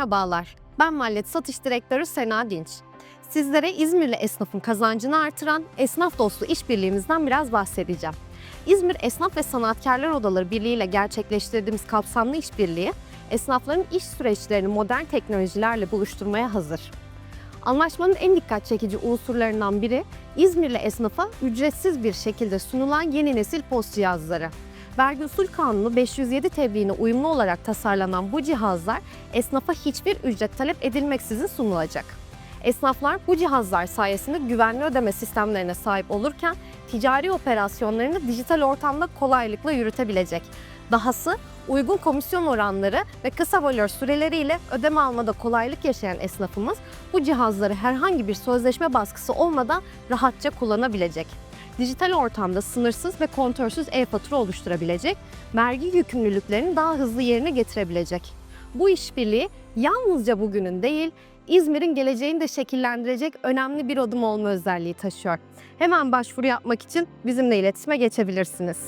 Merhabalar, ben Mallet Satış Direktörü Sena Dinç. Sizlere İzmirli esnafın kazancını artıran esnaf dostu işbirliğimizden biraz bahsedeceğim. İzmir Esnaf ve Sanatkarlar Odaları Birliği ile gerçekleştirdiğimiz kapsamlı işbirliği, esnafların iş süreçlerini modern teknolojilerle buluşturmaya hazır. Anlaşmanın en dikkat çekici unsurlarından biri İzmirli esnafa ücretsiz bir şekilde sunulan yeni nesil post cihazları. Vergi Usul Kanunu 507 tebliğine uyumlu olarak tasarlanan bu cihazlar esnafa hiçbir ücret talep edilmeksizin sunulacak. Esnaflar bu cihazlar sayesinde güvenli ödeme sistemlerine sahip olurken ticari operasyonlarını dijital ortamda kolaylıkla yürütebilecek. Dahası uygun komisyon oranları ve kısa valör süreleriyle ödeme almada kolaylık yaşayan esnafımız bu cihazları herhangi bir sözleşme baskısı olmadan rahatça kullanabilecek. Dijital ortamda sınırsız ve kontrolsüz e-fatura oluşturabilecek, vergi yükümlülüklerini daha hızlı yerine getirebilecek. Bu işbirliği yalnızca bugünün değil, İzmir'in geleceğini de şekillendirecek önemli bir adım olma özelliği taşıyor. Hemen başvuru yapmak için bizimle iletişime geçebilirsiniz.